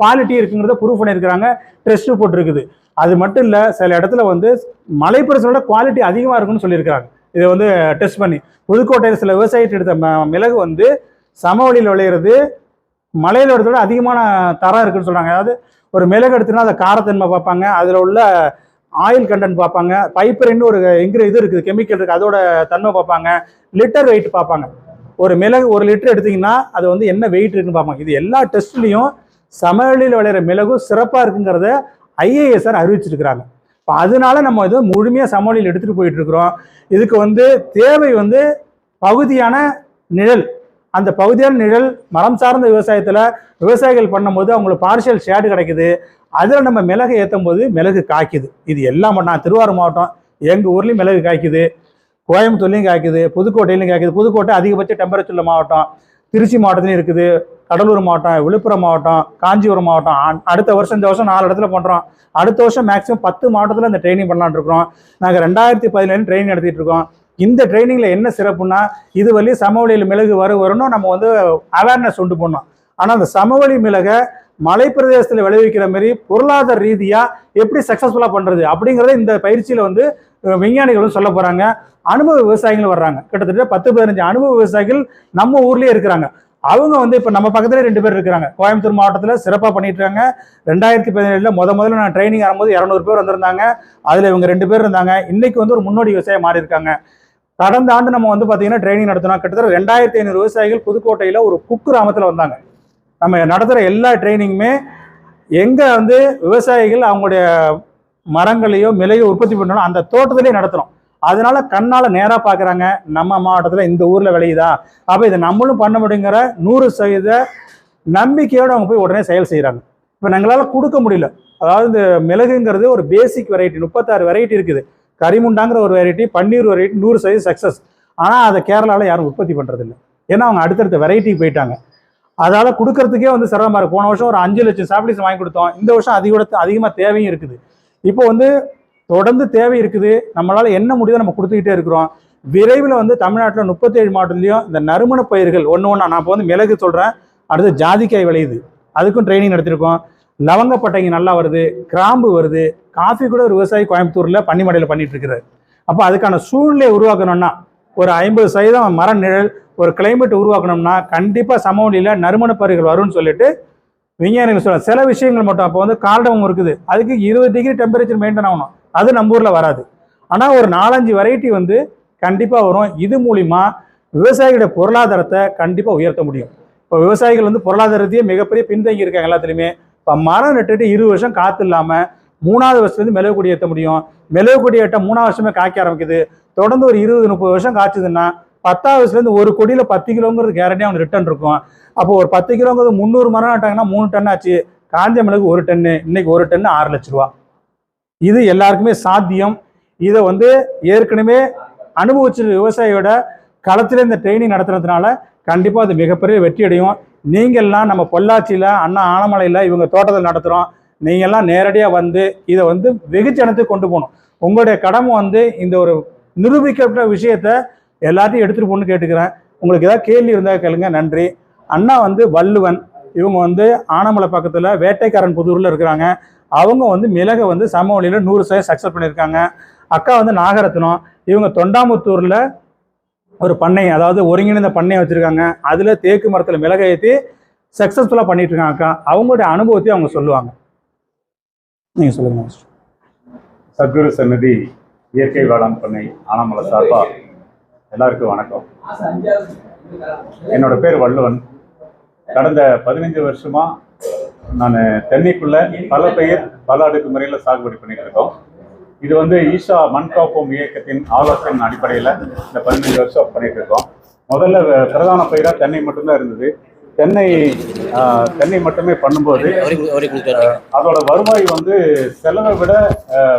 குவாலிட்டி இருக்குங்கிறத ப்ரூவ் பண்ணியிருக்கிறாங்க டெஸ்ட் போட்டிருக்குது. அது மட்டும் இல்லை சில இடத்துல வந்து மலைப்பிரதேசத்தோட குவாலிட்டி அதிகமாக இருக்குன்னு சொல்லியிருக்காங்க இதை வந்து டெஸ்ட் பண்ணி. புதுக்கோட்டையில் சில விவசாயிட்டு எடுத்த ம- மிளகு வந்து சமவெளியில் விளையிறது மலையில் எடுத்தோட அதிகமான தரம் இருக்குன்னு சொல்கிறாங்க அதாவது ஒரு மிளகு எடுத்துன்னா அதை காரத்தன்மை பார்ப்பாங்க. அதில் உள்ள ஆயில் கண்டென்ட் பார்ப்பாங்க. பைப்பரின்னு ஒரு இங்கிற இது இருக்குது கெமிக்கல் இருக்குது அதோட தன்மை பார்ப்பாங்க. லிட்டர் வெயிட் பார்ப்பாங்க. ஒரு மிளகு ஒரு லிட்டர் எடுத்தீங்கன்னா அது வந்து என்ன வெயிட் இருக்குன்னு பார்ப்பாங்க இது எல்லா டெஸ்ட்லையும் சமவெளியில் விளையிற மிளகு சிறப்பாக இருக்குங்கிறத ஐஏஎஸ்ஆர் அறிவிச்சிருக்கிறாங்க. இப்போ அதனால நம்ம இது முழுமையாக சமவெளியில் எடுத்துகிட்டு போயிட்டு இருக்கிறோம். இதுக்கு வந்து தேவை வந்து பகுதியான நிழல். அந்த பகுதியான நிழல் மரம் சார்ந்த விவசாயத்தில் விவசாயிகள் பண்ணும்போது அவங்களுக்கு பார்ஷியல் ஷேடு கிடைக்குது. அதில் நம்ம மிளகு ஏற்றும் போது மிளகு காய்க்குது. இது எல்லாம் நான் திருவாரூர் மாவட்டம் எங்கள் ஊர்லேயும் மிளகு காய்க்குது. கோயம்புத்தூர்லேயும் காய்க்குது புதுக்கோட்டையிலையும் காய்க்குது புதுக்கோட்டை அதிகபட்ச டெம்பரேச்சரில் மாவட்டம். திருச்சி மாவட்டத்துலையும் இருக்குது. கடலூர் மாவட்டம் விழுப்புரம் மாவட்டம் காஞ்சிபுரம் மாவட்டம். அடுத்த வருஷம் இந்த வருஷம் நாலு இடத்துல பண்ணுறோம் அடுத்த வருஷம் மேக்ஸிமம் பத்து மாவட்டத்தில் இந்த ட்ரைனிங் பண்ணலாம்னு இருக்கிறோம். நாங்கள் ரெண்டாயிரத்தி பதினேழு ட்ரைனிங் நடத்திட்டு இருக்கோம். இந்த ட்ரைனிங்கில் என்ன சிறப்புனா இது வரையும் சமவெளியில் மிளகு வரும் வரணும். நம்ம வந்து அவேர்னஸ் உண்டு பண்ணோம் ஆனால் அந்த சமவெளி மிளகை மலைப்பிரதேசத்தில் விளைவிக்கிற மாதிரி பொருளாதார ரீதியாக எப்படி சக்ஸஸ்ஃபுல்லாக பண்ணுறது அப்படிங்கிறத இந்த பயிற்சியில் வந்து விஞ்ஞானிகளும் சொல்ல போகிறாங்க அனுபவ விவசாயிகளும் வர்றாங்க. கிட்டத்தட்ட பத்து பதினஞ்சு அனுபவ விவசாயிகள் நம்ம ஊர்லேயே இருக்கிறாங்க. அவங்க வந்து இப்போ நம்ம பக்கத்துல ரெண்டு பேர் இருக்கிறாங்க. கோயம்புத்தூர் மாவட்டத்தில் சிறப்பாக பண்ணிட்டு இருக்காங்க ரெண்டாயிரத்தி பதினேழில் முத முதல்ல நான் ட்ரைனிங் ஆகும்போது இரநூறு பேர் வந்திருந்தாங்க. அதில் இவங்க ரெண்டு பேர் இருந்தாங்க. இன்னைக்கு வந்து ஒரு முன்னோடி விவசாயம் மாறி இருக்காங்க. கடந்த ஆண்டு நம்ம வந்து பார்த்தீங்கன்னா ட்ரைனிங் நடத்தினோம். கிட்டத்தட்ட ரெண்டாயிரத்தி ஐநூறு விவசாயிகள் புதுக்கோட்டையில் ஒரு குக்கிராமத்தில் வந்தாங்க. நம்ம நடத்துகிற எல்லா ட்ரைனிங்குமே எங்கே வந்து விவசாயிகள் அவங்களுடைய மரங்களையோ மிளையோ உற்பத்தி பண்ணணும் அந்த தோட்டத்திலே நடத்துகிறோம் அதனால கண்ணால் நேராக பார்க்குறாங்க நம்ம மாவட்டத்தில் இந்த ஊரில் விளையுதா? அப்போ இதை நம்மளும் பண்ண முடியுங்கிற நூறு சதவீத நம்பிக்கையோடு அவங்க போய் உடனே செயல் செய்கிறாங்க இப்போ எங்களால் கொடுக்க முடியல. அதாவது இந்த மிளகுங்கிறது ஒரு பேசிக் வெரைட்டி முப்பத்தாறு வெரைட்டி இருக்குது. கரிமுண்டாங்கிற ஒரு வெரைட்டி பன்னீர் வெரைட்டி நூறு சதவீதம் சக்ஸஸ் ஆனால் அதை கேரளாவில் யாரும் உற்பத்தி பண்ணுறதில்ல ஏன்னா அவங்க அடுத்தடுத்த வெரைட்டிக்கு போயிட்டாங்க. அதால் கொடுக்கறதுக்கே வந்து சிரமமாக இருக்கும் போன வருஷம் ஒரு அஞ்சு லட்சம் சாப்பிளிஸ் வாங்கி கொடுத்தோம். இந்த வருஷம் அதிக அதிகமாக தேவையும் இருக்குது. இப்போ வந்து தொடர்ந்து தேவை இருக்குது. நம்மளால் என்ன முடியுதோ நம்ம கொடுத்துக்கிட்டே இருக்கிறோம். விரைவில் வந்து தமிழ்நாட்டில் முப்பத்தேழு மாவட்டத்துலையும் இந்த நறுமண பயிர்கள் ஒன்று ஒன்றா நான் இப்போ வந்து மிளகு சொல்கிறேன் அடுத்து ஜாதிக்காய் விளையுது. அதுக்கும் ட்ரைனிங் நடத்திருக்கோம். லவங்கப்பட்டைங்க நல்லா வருது. கிராம்பு வருது. காஃபி கூட ஒரு விவசாயி கோயம்புத்தூரில் பன்னிமடையில் பண்ணிட்டு இருக்கிறாரு. அப்போ அதுக்கான சூழ்நிலையை உருவாக்கணும்னா ஒரு ஐம்பது சதவீதம் மர நிழல் ஒரு கிளைமேட் உருவாக்கணும்னா கண்டிப்பாக சமவெளியில் நறுமண பயிர்கள் வரும்னு சொல்லிட்டு விஞ்ஞானிகள் சொல்ல சில விஷயங்கள் மட்டும் அப்போ வந்து கால்டமும் இருக்குது. அதுக்கு இருபது டிகிரி டெம்பரேச்சர் மெயின்டைன் ஆகணும். அது நம்ம ஊரில் வராது. ஆனால் ஒரு நாலஞ்சு வெரைட்டி வந்து கண்டிப்பாக வரும். இது மூலிமா விவசாயிகளுடைய பொருளாதாரத்தை கண்டிப்பாக உயர்த்த முடியும். இப்போ விவசாயிகள் வந்து பொருளாதாரத்தையே மிகப்பெரிய பின்தங்கி இருக்காங்க எல்லாத்துலேயுமே. இப்போ மரம் நட்டுட்டு இருபது வருஷம் காற்று இல்லாமல் மூணாவது வருஷத்துலேருந்து மிளகு கொடி ஏற்ற முடியும். மிளகு கொடி ஏற்ற மூணாவது வருஷமே காய்க்க ஆரம்பிக்குது. தொடர்ந்து ஒரு இருபது முப்பது வருஷம் காய்ச்சதுன்னா பத்தாவது வருஷத்துலேருந்து ஒரு கொடியில் பத்து கிலோங்கிறது கேரண்டியாக அவங்க ரிட்டர்ன் இருக்கும். அப்போ ஒரு பத்து கிலோங்கிறது முந்நூறு மரம் நட்டாங்கன்னா மூணு டன் ஆச்சு. காஞ்ச மிளகு ஒரு டன்னு இன்னைக்கு ஒரு டன்னு ஆறு லட்ச ரூபா. இது எல்லாருக்குமே சாத்தியம். இதை வந்து ஏற்கனவே அனுபவிச்சிருக்க விவசாயியோட களத்தில் இந்த ட்ரைனிங் நடத்துறதுனால கண்டிப்பாக அது மிகப்பெரிய வெற்றி அடையும் நீங்கள்லாம் நம்ம பொள்ளாச்சியில் அண்ணா ஆனமலையில் இவங்க தோட்டத்தில் நடத்துகிறோம் நீங்கள்லாம் நேரடியாக வந்து இதை வந்து வெகுஜனத்துக்கு கொண்டு போகணும். உங்களுடைய கடமை வந்து இந்த ஒரு நிரூபிக்கப்பட்ட விஷயத்த எல்லாத்தையும் எடுத்துகிட்டு போகணும்னு கேட்டுக்கிறேன். உங்களுக்கு ஏதாவது கேள்வி இருந்தால் கேளுங்க. நன்றி. அண்ணா வந்து வள்ளுவன். இவங்க வந்து ஆனமலை பக்கத்தில் வேட்டைக்காரன் புதூரில் இருக்கிறாங்க. அவங்க வந்து மிளகை வந்து சமவெளியில் நூறு சதவீதம் சக்ஸஸ் பண்ணியிருக்காங்க. அக்கா வந்து நாகரத்னம். இவங்க தொண்டாமுத்தூரில் ஒரு பண்ணை அதாவது ஒருங்கிணைந்த பண்ணையை வச்சுருக்காங்க. அதில் தேக்கு மரத்தில் மிளகை ஏற்றி சக்ஸஸ்ஃபுல்லாக பண்ணிட்டு இருக்காங்க அக்கா. அவங்களுடைய அனுபவத்தையும் அவங்க சொல்லுவாங்க. நீங்கள் சொல்லுங்க சத்குரு சன்னதி இயற்கை வேளாண் பண்ணை ஆனாமலை சார்பா? எல்லாருக்கும் வணக்கம். என்னோட பேர் வள்ளுவன். கடந்த பதினஞ்சு வருஷமாக நான் தென்னைக்குள்ள பல பயிர் பல அடுக்கு முறையில் சாகுபடி பண்ணிட்டு இருக்கோம் இது வந்து ஈஷா மண் காப்போம் இயக்கத்தின் ஆலோசனை அடிப்படையில் இந்த பதினஞ்சு வருஷம் பண்ணிட்டு இருக்கோம் முதல்ல பிரதான பயிராக தென்னை மட்டும்தான் இருந்தது. தென்னை தென்னை மட்டுமே பண்ணும்போது அதோட வருவாய் வந்து செலவை விட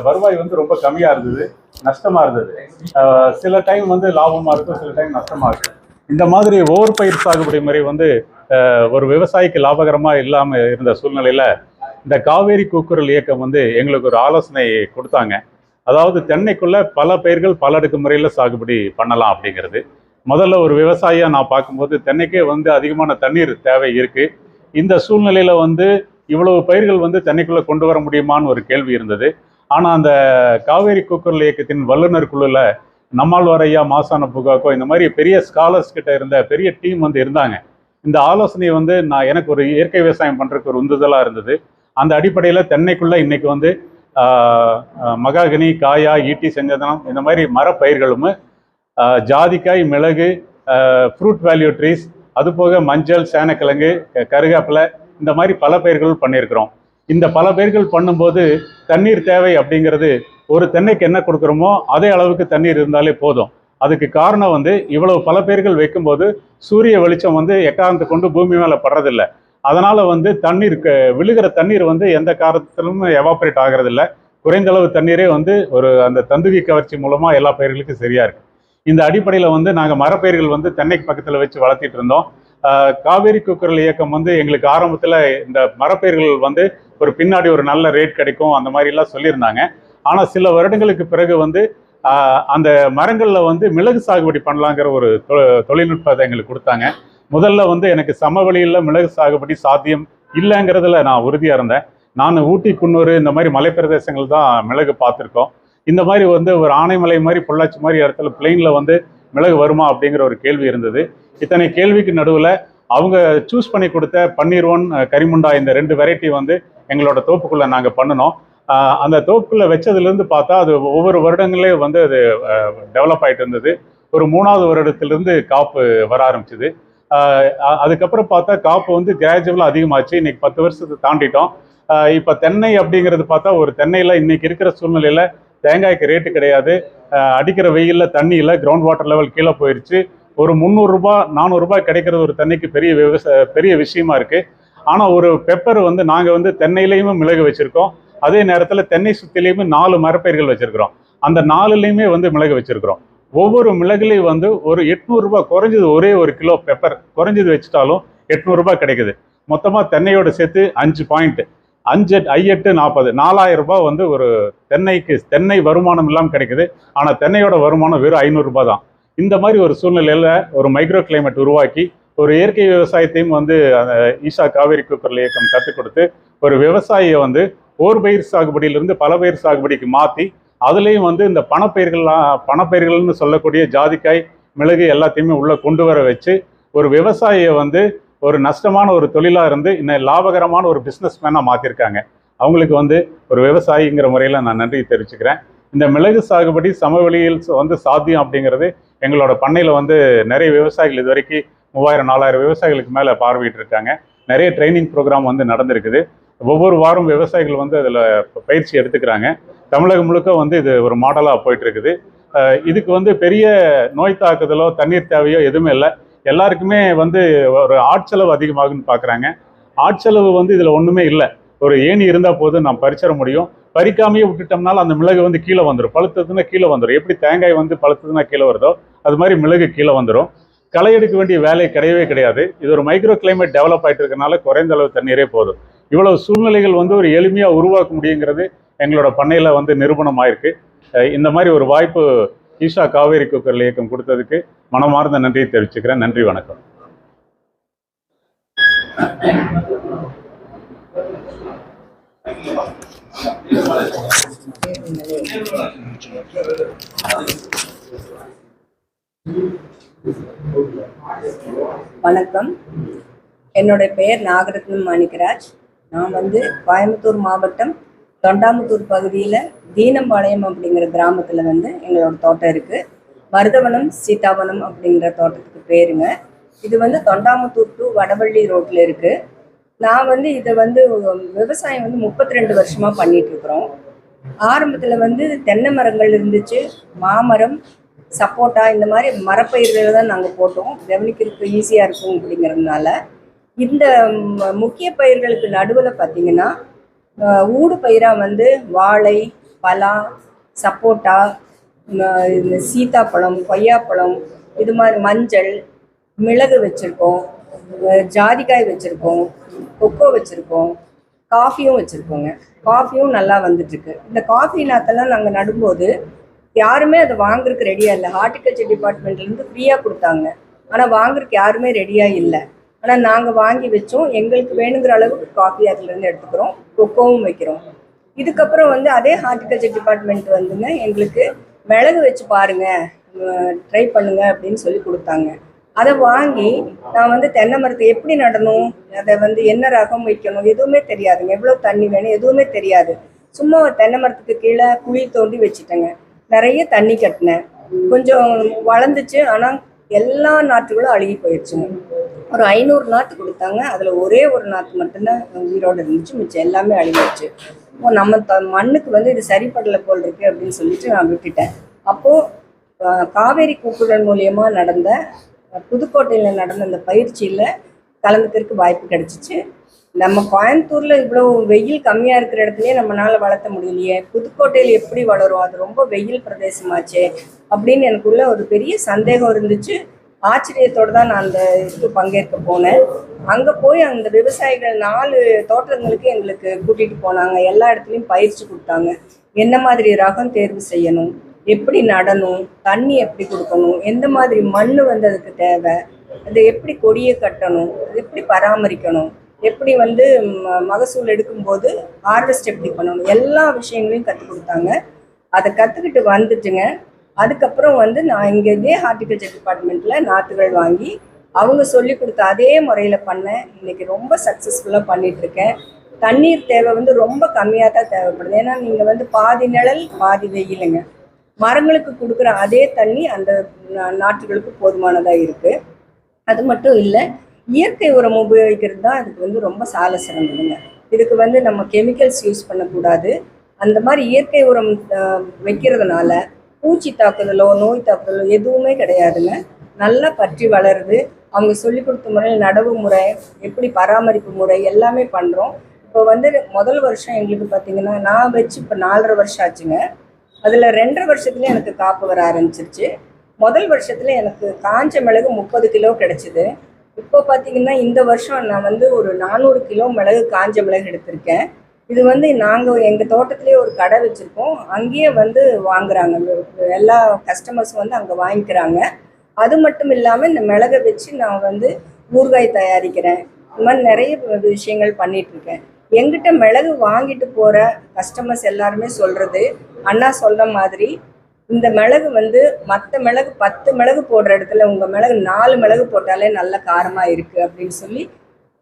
வருவாய் வந்து ரொம்ப கம்மியா இருந்தது நஷ்டமா இருந்தது. சில டைம் வந்து லாபமா இருக்கும் சில டைம் நஷ்டமா இருக்கும். இந்த மாதிரி ஓவர் பயிர் சாகுபடி முறை வந்து ஒரு விவசாயிக்கு லாபகரமாக இல்லாமல் இருந்த சூழ்நிலையில் இந்த காவேரி கூக்குரல் இயக்கம் வந்து எங்களுக்கு ஒரு ஆலோசனை கொடுத்தாங்க. அதாவது தென்னைக்குள்ள பல பயிர்கள் பல அடுக்கு முறையில் சாகுபடி பண்ணலாம் அப்படிங்கிறது. முதல்ல ஒரு விவசாயியாக நான் பார்க்கும்போது தென்னைக்கே வந்து அதிகமான தண்ணீர் தேவை இருக்குது இந்த சூழ்நிலையில் வந்து இவ்வளவு பயிர்கள் வந்து தென்னைக்குள்ளே கொண்டு வர முடியுமான்னு ஒரு கேள்வி இருந்தது. ஆனால் அந்த காவேரி கூக்குரல் இயக்கத்தின் வல்லுநர் குழுல நம்மாழ்வாரையா மாசான புகாக்கோ இந்த மாதிரி பெரிய ஸ்காலர்ஸ் கிட்ட இருந்த பெரிய டீம் வந்து இருந்தாங்க. இந்த ஆலோசனை வந்து நான் எனக்கு ஒரு இயற்கை விவசாயம் பண்ணுறதுக்கு ஒரு உந்துதலாக இருந்தது. அந்த அடிப்படையில் தென்னைக்குள்ளே இன்றைக்கி வந்து மகாகனி காயா ஈட்டி செஞ்சதனம் இந்த மாதிரி மரப்பயிர்களும் ஜாதிக்காய் மிளகு ஃப்ரூட் வேல்யூ ட்ரீஸ் அது போக மஞ்சள் சேனக்கிழங்கு க- கருவேப்பிலை இந்த மாதிரி பல பயிர்கள் பண்ணியிருக்கிறோம். இந்த பல பயிர்கள் பண்ணும்போது தண்ணீர் தேவை அப்படிங்கிறது ஒரு தென்னைக்கு என்ன கொடுக்குறோமோ அதே அளவுக்கு தண்ணீர் இருந்தாலே போதும். அதுக்கு காரணம் வந்து இவ்வளவு பல பயிர்கள் வைக்கும்போது சூரிய வெளிச்சம் வந்து எக்காரணத்தை கொண்டு பூமி மேலே படுறதில்ல. அதனால் வந்து தண்ணீர் விழுகிற தண்ணீர் வந்து எந்த காரணத்திலும் எவாபரேட் ஆகிறதில்ல. குறைந்த அளவு தண்ணீரே வந்து ஒரு அந்த தந்துகி கவர்ச்சி மூலமாக எல்லா பயிர்களுக்கும் சரியாக இருக்குது இந்த அடிப்படையில் வந்து நாங்கள் மரப்பயிர்கள் வந்து தென்னைக்கு பக்கத்தில் வச்சு வளர்த்திட்டு இருந்தோம். காவேரி குக்கரல் இயக்கம் வந்து எங்களுக்கு ஆரம்பத்தில் இந்த மரப்பயிர்கள் வந்து ஒரு பின்னாடி ஒரு நல்ல ரேட் கிடைக்கும் அந்த மாதிரிலாம் சொல்லியிருந்தாங்க. ஆனால் சில வருடங்களுக்கு பிறகு வந்து அந்த மரங்களில் வந்து மிளகு சாகுபடி பண்ணலாங்கிற ஒரு தொ- தொழில்நுட்பத்தை எங்களுக்கு கொடுத்தாங்க. முதல்ல வந்து எனக்கு சமவெளியில் மிளகு சாகுபடி சாத்தியம் இல்லைங்கிறதுல நான் உறுதியாக இருந்தேன். நான் ஊட்டி குன்னூர் இந்த மாதிரி மலைப்பிரதேசங்கள் தான் மிளகு பார்த்துருக்கோம். இந்த மாதிரி வந்து ஒரு ஆனைமலை மாதிரி பொள்ளாச்சி மாதிரி இடத்துல பிளெயினில் வந்து மிளகு வருமா அப்படிங்கிற ஒரு கேள்வி இருந்தது. இத்தனை கேள்விக்கு நடுவில் அவங்க சூஸ் பண்ணி கொடுத்த பன்னீர் ஒன் கரிமுண்டா இந்த ரெண்டு வெரைட்டி வந்து எங்களோட தோப்புக்குள்ளே நாங்கள் பண்ணினோம். அந்த தோப்புக்குள்ளே வச்சதுலேருந்து பார்த்தா அது ஒவ்வொரு வருடங்களே வந்து அது டெவலப் ஆகிட்டு இருந்தது. ஒரு மூணாவது வருடத்திலிருந்து காப்பு வர ஆரம்பிச்சுது. அதுக்கப்புறம் பார்த்தா காப்பு வந்து கிராஜுவலாக அதிகமாச்சு. இன்னைக்கு பத்து வருஷத்தை தாண்டிட்டோம். இப்போ தென்னை அப்படிங்கிறது பார்த்தா ஒரு தென்னையில் இன்னைக்கு இருக்கிற சூழ்நிலையில் தேங்காய்க்கு ரேட்டு கிடையாது. அடிக்கிற வெயிலில் தண்ணியில் கிரவுண்ட் வாட்டர் லெவல் கீழே போயிடுச்சு ஒரு முந்நூறுரூபா நானூறுரூபா கிடைக்கிறது ஒரு தென்னைக்கு பெரிய விவசாய பெரிய விஷயமா இருக்குது ஆனால் ஒரு பெப்பர் வந்து நாங்கள் வந்து தென்னையிலையுமே மிளகு வச்சுருக்கோம். அதே நேரத்தில் தென்னை சுத்திலையுமே நாலு மரப்பயிர்கள் வச்சுருக்கிறோம். அந்த நாலுலேயுமே வந்து மிளகு வச்சிருக்கிறோம். ஒவ்வொரு மிளகுலையும் வந்து ஒரு எட்நூறுரூபா குறைஞ்சது ஒரே ஒரு கிலோ பெப்பர் குறைஞ்சது வச்சுட்டாலும் எட்நூறுரூபா கிடைக்குது. மொத்தமாக தென்னையோட சேர்த்து அஞ்சு பாயிண்ட் அஞ்சு ஐஎட்டு நாற்பது நாலாயிரம் ரூபாய் வந்து ஒரு தென்னைக்கு தென்னை வருமானம் இல்லாமல் கிடைக்குது. ஆனால் தென்னையோட வருமானம் வெறும் ஐநூறுரூபா தான். இந்த மாதிரி ஒரு சூழ்நிலையில் ஒரு மைக்ரோ கிளைமேட் உருவாக்கி ஒரு இயற்கை விவசாயத்தையும் வந்து அந்த ஈஷா காவேரி கூப்பர்ல இயக்கம் கற்றுக் கொடுத்து ஒரு விவசாயியை வந்து ஓர் பயிர் சாகுபடியிலிருந்து பல பயிர் சாகுபடிக்கு மாற்றி அதுலேயும் வந்து இந்த பணப்பயிர்கள்லாம் பணப்பயிர்கள்னு சொல்லக்கூடிய ஜாதிக்காய் மிளகு எல்லாத்தையுமே உள்ளே கொண்டு வர வச்சு ஒரு விவசாயியை வந்து ஒரு நஷ்டமான ஒரு தொழிலாக இருந்து இன்னும் லாபகரமான ஒரு பிஸ்னஸ் மேனாக மாற்றிருக்காங்க அவங்களுக்கு வந்து ஒரு விவசாயிங்கிற முறையில் நான் நன்றி தெரிவிச்சுக்கிறேன். இந்த மிளகு சாகுபடி சமவெளியில் வந்து சாத்தியம் அப்படிங்கிறது எங்களோட பண்ணையில் வந்து நிறைய விவசாயிகள் இது வரைக்கும் மூவாயிரம் நாலாயிரம் விவசாயிகளுக்கு மேலே பார்வையிட்டு இருக்காங்க. நிறைய ட்ரைனிங் ப்ரோக்ராம் வந்து நடந்திருக்குது. ஒவ்வொரு வாரம் விவசாயிகள் வந்து அதில் பயிற்சி எடுத்துக்கிறாங்க. தமிழகம் முழுக்க வந்து இது ஒரு மாடலாக போயிட்டு இருக்குது இதுக்கு வந்து பெரிய நோய் தாக்குதலோ தண்ணீர் தேவையோ எதுவுமே இல்லை. எல்லாருக்குமே வந்து ஒரு ஆட்செலவு அதிகமாகுன்னு பார்க்குறாங்க ஆட்செலவு வந்து இதில் ஒன்றுமே இல்லை. ஒரு ஏணி இருந்தால் போதும் நாம் பறிச்சிட முடியும். பறிக்காமையே விட்டுட்டோம்னால அந்த மிளகு வந்து கீழே வந்துடும் பழுத்ததுன்னா கீழே வந்துடும் எப்படி தேங்காய் வந்து பழுத்ததுன்னா கீழே வருதோ அது மாதிரி மிளகு கீழே வந்துடும் களை எடுக்க வேண்டிய வேலை கிடையவே கிடையாது. இது ஒரு மைக்ரோ கிளைமேட் டெவலப் ஆகிட்டு இருக்கனால குறைந்த அளவு தண்ணீரே போதும். இவ்வளவு சூழ்நிலைகள் வந்து ஒரு எளிமையாக உருவாக்க முடியுங்கிறது எங்களோட பண்ணையில் வந்து நிரூபணம் ஆயிருக்கு. இந்த மாதிரி ஒரு வாய்ப்பு ஈஷா காவேரி குக்கரில் இயக்கம் கொடுத்ததுக்கு மனமார்ந்த நன்றியை தெரிவிச்சுக்கிறேன். நன்றி வணக்கம். வணக்கம். என்னுடைய பெயர் நாகரத்னம் மாணிக்கராஜ். நான் வந்து கோயம்புத்தூர் மாவட்டம் தொண்டாமுத்தூர் பகுதியில் தீனம்பாளையம் அப்படிங்கிற கிராமத்தில் வந்து எங்களோட தோட்டம் இருக்குது மருதவனம் சீதாவனம் அப்படிங்கிற தோட்டத்துக்கு பேருங்க. இது வந்து தொண்டாமுத்தூர் டு வடவள்ளி ரோட்டில் இருக்குது நான் வந்து இதை வந்து விவசாயம் வந்து முப்பத்தி ரெண்டு வருஷமாக இருக்கிறோம் ஆரம்பத்தில் வந்து தென்னை மரங்கள் இருந்துச்சு. மாமரம் சப்போட்டா இந்த மாதிரி மரப்பயிர்களை தான் நாங்கள் போட்டோம். கவனிக்கிறதுக்கு ஈஸியாக இருக்கும் அப்படிங்கிறதுனால. இந்த முக்கிய பயிர்களுக்கு நடுவில் பார்த்தீங்கன்னா ஊடு பயிராக வந்து வாழை பலா சப்போட்டா இந்த சீத்தாப்பழம் கொய்யாப்பழம் இது மாதிரி மஞ்சள் மிளகு வச்சுருக்கோம். ஜாதிக்காய் வச்சுருக்கோம் கொக்கோ வச்சுருக்கோம் காஃபியும் வச்சுருக்கோங்க. காஃபியும் நல்லா வந்துட்டுருக்கு. இந்த காஃபி நாத்தெல்லாம் நாங்கள் நடும்போது யாருமே அதை வாங்குறதுக்கு ரெடியாக இல்லை. ஹார்டிகல்ச்சர் டிபார்ட்மெண்ட்லேருந்து ஃப்ரீயாக கொடுத்தாங்க. ஆனால் வாங்குறதுக்கு யாருமே ரெடியாக இல்லை. ஆனால் நாங்கள் வாங்கி வச்சோம். எங்களுக்கு வேணுங்கிற அளவுக்கு காஃபி அதுலேருந்து எடுத்துக்கிறோம். கொக்கோவும் வைக்கிறோம். இதுக்கப்புறம் வந்து அதே ஹார்டிகல்ச்சர் டிபார்ட்மெண்ட் வந்துங்க எங்களுக்கு மிளகு வச்சு பாருங்க ட்ரை பண்ணுங்கள் அப்படின்னு சொல்லி கொடுத்தாங்க. அதை வாங்கி நான் வந்து தென்னை மரத்தை எப்படி நடணும்? அதை வந்து என்ன ரகம் வைக்கணும்? எதுவுமே தெரியாதுங்க. எவ்வளோ தண்ணி வேணும்? எதுவுமே தெரியாது. சும்மா ஒரு தென்னை மரத்துக்கு கீழே குழி தோண்டி வச்சுட்டேங்க. நிறைய தண்ணி கட்டினேன். கொஞ்சம் வளர்ந்துச்சு. ஆனால் எல்லா நாற்றுகளும் அழுகி போயிடுச்சுங்க. ஒரு ஐநூறு நாற்று கொடுத்தாங்க. அதில் ஒரே ஒரு நாற்று மட்டும்தான் உயிரோடு இருந்துச்சு. மிச்சம் எல்லாமே அழுகிடுச்சு இப்போ நம்ம த மண்ணுக்கு வந்து இது சரிப்படலை போல் இருக்கு அப்படின்னு சொல்லிட்டு நான் விட்டுட்டேன். அப்போது காவேரி கூக்குழல் மூலியமாக நடந்த புதுக்கோட்டையில் நடந்த அந்த பயிற்சியில் கலந்துக்கிறதுக்கு வாய்ப்பு கிடைச்சிச்சு. நம்ம கோயம்புத்தூரில் இவ்வளோ வெயில் கம்மியாக இருக்கிற இடத்துலையே நம்மளால் வளர்த்த முடியலையே. புதுக்கோட்டையில் எப்படி வளரும்? அது ரொம்ப வெயில் பிரதேசமாச்சே அப்படின்னு எனக்குள்ள ஒரு பெரிய சந்தேகம் இருந்துச்சு. ஆச்சரியத்தோடு தான் நான் அந்த இதுக்கு பங்கேற்க போனேன். அங்கே போய் அந்த விவசாயிகள் நாலு தோட்டங்களுக்கு எங்களுக்கு கூட்டிகிட்டு போனாங்க. எல்லா இடத்துலையும் பயிற்சி கொடுத்தாங்க. என்ன மாதிரி ரகம் தேர்வு செய்யணும்? எப்படி நடணும் தண்ணி எப்படி கொடுக்கணும் எந்த மாதிரி மண் வந்து அதுக்கு தேவை அதை எப்படி கொடியை கட்டணும் அது எப்படி பராமரிக்கணும் எப்படி வந்து ம- மகசூல் எடுக்கும்போது ஹார்வெஸ்ட் எப்படி பண்ணணும் எல்லா விஷயங்களையும் கற்றுக் கொடுத்தாங்க. அதை கற்றுக்கிட்டு வந்துட்டுங்க. அதுக்கப்புறம் வந்து நான் இங்கே இதே ஹார்டிகல்ச்சர் டிபார்ட்மெண்ட்டில் நாற்றுகள் வாங்கி அவங்க சொல்லி கொடுத்த அதே முறையில் பண்ணேன். இன்றைக்கி ரொம்ப சக்ஸஸ்ஃபுல்லாக பண்ணிகிட்ருக்கேன் இருக்கேன் தண்ணீர் தேவை வந்து ரொம்ப கம்மியாக தான் தேவைப்படுது. ஏன்னா நீங்கள் வந்து பாதி நிழல் பாதி வெயிலுங்க. மரங்களுக்கு கொடுக்குற அதே தண்ணி அந்த நா- நாற்றுகளுக்கு போதுமானதாக இருக்குது அது மட்டும் இல்லை இயற்கை உரம் உபயோகிக்கிறது தான் அதுக்கு வந்து ரொம்ப சால சிறந்ததுங்க இதுக்கு வந்து நம்ம கெமிக்கல்ஸ் யூஸ் பண்ணக்கூடாது. அந்த மாதிரி இயற்கை உரம் வைக்கிறதுனால பூச்சி தாக்குதலோ நோய் தாக்குதலோ எதுவுமே கிடையாதுங்க. நல்லா பற்றி வளருது. அவங்க சொல்லி கொடுத்த முறையில் நடவு முறை எப்படி பராமரிப்பு முறை எல்லாமே பண்ணுறோம் இப்போ வந்து முதல் வருஷம் எங்களுக்கு பார்த்தீங்கன்னா நான் வச்சு இப்போ நாலரை வருஷம் ஆச்சுங்க. அதில் ரெண்டரை வருஷத்துலேயே எனக்கு காப்பு வர ஆரம்பிச்சிருச்சு. முதல் வருஷத்தில் எனக்கு காஞ்ச மிளகு முப்பது கிலோ கிடச்சிது. இப்போ பார்த்தீங்கன்னா இந்த வருஷம் நான் வந்து ஒரு நானூறு கிலோ மிளகு காஞ்ச மிளகு எடுத்திருக்கேன். இது வந்து நாங்கள் எங்கள் தோட்டத்துலேயே ஒரு கடை வச்சுருக்கோம். அங்கேயே வந்து வாங்குறாங்க. எல்லா கஸ்டமர்ஸும் வந்து அங்கே வாங்கிக்கிறாங்க. அது மட்டும் இல்லாமல் இந்த மிளகை வச்சு நான் வந்து ஊறுகாய் தயாரிக்கிறேன். இந்த மாதிரி நிறைய விஷயங்கள் பண்ணிகிட்ருக்கேன் எங்கிட்ட மிளகு வாங்கிட்டு போகிற கஸ்டமர்ஸ் எல்லாருமே சொல்கிறது அண்ணா சொன்ன மாதிரி இந்த மிளகு வந்து மற்ற மிளகு பத்து மிளகு போடுற இடத்துல உங்கள் மிளகு நாலு மிளகு போட்டாலே நல்ல காரமாக இருக்குது அப்படின்னு சொல்லி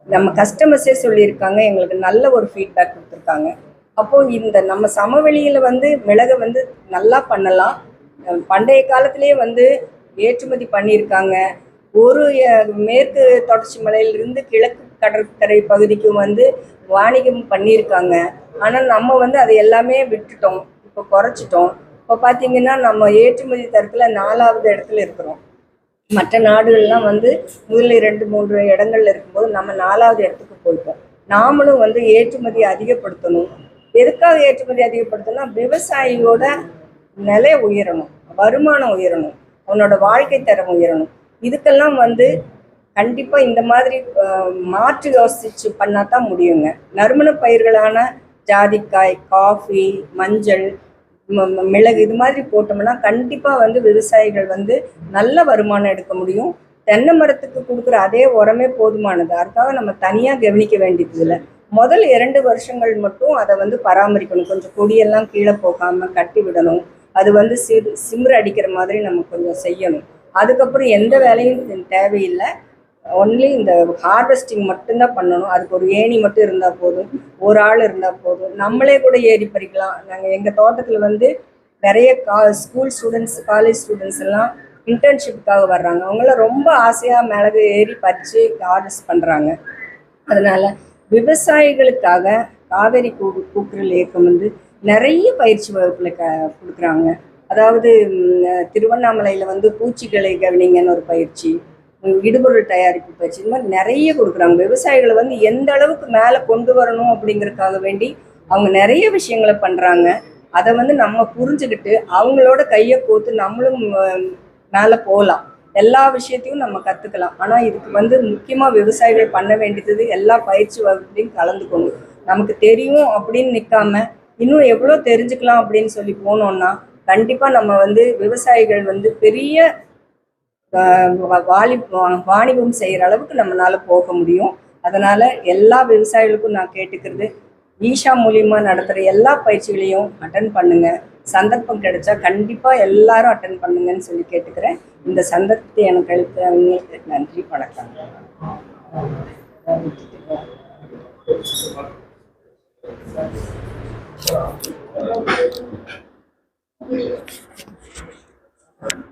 நம்ம கஸ்டமர்ஸே சொல்லியிருக்காங்க. எங்களுக்கு நல்ல ஒரு ஃபீட்பேக் கொடுத்துருக்காங்க. அப்போது இந்த நம்ம சமவெளியில் வந்து மிளகை வந்து நல்லா பண்ணலாம். பண்டைய காலத்திலேயே வந்து ஏற்றுமதி பண்ணியிருக்காங்க. ஒரு மேற்கு தொடர்ச்சி மலையிலிருந்து கிழக்கு கடற்கரை பகுதிக்கும் வந்து வாணிகம் பண்ணியிருக்காங்க. ஆனால் நம்ம வந்து அதை எல்லாமே விட்டுட்டோம். இப்போ குறைச்சிட்டோம். இப்போ பார்த்தீங்கன்னா நம்ம ஏற்றுமதி தரத்தில் நாலாவது இடத்துல இருக்கிறோம். மற்ற நாடுகள்லாம் வந்து முதல்ல ரெண்டு மூன்று இடங்கள்ல இருக்கும்போது நம்ம நாலாவது இடத்துக்கு போயிட்டோம். நாமளும் வந்து ஏற்றுமதி அதிகப்படுத்தணும். எதுக்காக ஏற்றுமதி அதிகப்படுத்தணும்னா விவசாயியோட நிலை உயரணும். வருமானம் உயரணும். அவனோட வாழ்க்கை தரம் உயரணும். இதுக்கெல்லாம் வந்து கண்டிப்பா இந்த மாதிரி மாற்றி மாற்று யோசிச்சு பண்ணா தான் முடியுங்க. நறுமண பயிர்களான ஜாதிக்காய் காஃபி மஞ்சள் மிளகு இது மாதிரி போட்டோம்னா கண்டிப்பா வந்து விவசாயிகள் வந்து நல்ல வருமானம் எடுக்க முடியும். தென்னை மரத்துக்கு கொடுக்குற அதே உரமே போதுமானது. அதுக்காக நம்ம தனியாக கவனிக்க வேண்டியது இல்லை முதல் இரண்டு வருஷங்கள் மட்டும் அதை வந்து பராமரிக்கணும். கொஞ்சம் கொடியெல்லாம் கீழே போகாம கட்டி விடணும். அது வந்து சிறு சிம்ரு அடிக்கிற மாதிரி நம்ம கொஞ்சம் செய்யணும். அதுக்கப்புறம் எந்த வேலையும் தேவையில்லை. ஒன்லி இந்த ஹார்வெஸ்டிங் மட்டும்தான் பண்ணணும். அதுக்கு ஒரு ஏணி மட்டும் இருந்தால் போதும். ஒரு ஆள் இருந்தால் போதும். நம்மளே கூட ஏறி பறிக்கலாம். நாங்கள் எங்கள் தோட்டத்தில் வந்து நிறைய கா ஸ்கூல் ஸ்டூடெண்ட்ஸ் காலேஜ் ஸ்டூடெண்ட்ஸ் எல்லாம் இன்டர்ன்ஷிப்புக்காக வர்றாங்க. அவங்களாம் ரொம்ப ஆசையாக மிளகு ஏறி பறித்து ஹார்வெஸ்ட் பண்ணுறாங்க அதனால் விவசாயிகளுக்காக காவேரி கூ கூக்குரல் இயக்கம் வந்து நிறைய பயிற்சி வகுப்புல க கொடுக்குறாங்க. அதாவது திருவண்ணாமலையில் வந்து பூச்சிகளை கவனிங்கன்னு ஒரு பயிற்சி. இடுபொருள் தயாரிப்பு பயிற்சி. இந்த மாதிரி நிறைய கொடுக்குறாங்க. விவசாயிகளை வந்து எந்த அளவுக்கு மேலே கொண்டு வரணும் அப்படிங்கிறதுக்காக வேண்டி அவங்க நிறைய விஷயங்களை பண்ணுறாங்க அதை வந்து நம்ம புரிஞ்சுக்கிட்டு அவங்களோட கையை கோத்து நம்மளும் மேலே போகலாம். எல்லா விஷயத்தையும் நம்ம கற்றுக்கலாம் ஆனால் இதுக்கு வந்து முக்கியமாக விவசாயிகள் பண்ண வேண்டியது எல்லா பயிற்சி வகுப்புலையும் கலந்துக்கணும் நமக்கு தெரியும் அப்படின்னு நிற்காம இன்னும் எவ்வளோ தெரிஞ்சுக்கலாம் அப்படின்னு சொல்லி போனோம்னா கண்டிப்பாக நம்ம வந்து விவசாயிகள் வந்து பெரிய வாலி வாணிபம் செய்கிற அளவுக்கு நம்மளால் போக முடியும். அதனால் எல்லா விவசாயிகளுக்கும் நான் கேட்டுக்கிறது ஈஷா மூலியமாக நடத்துகிற எல்லா பயிற்சிகளையும் அட்டன் பண்ணுங்கள் சந்தர்ப்பம் கிடைச்சா கண்டிப்பாக எல்லாரும் அட்டன் பண்ணுங்கன்னு சொல்லி கேட்டுக்கிறேன். இந்த சந்தர்ப்பத்தை எனக்கு அளித்தவங்களுக்கு நன்றி வணக்கம். Thank you.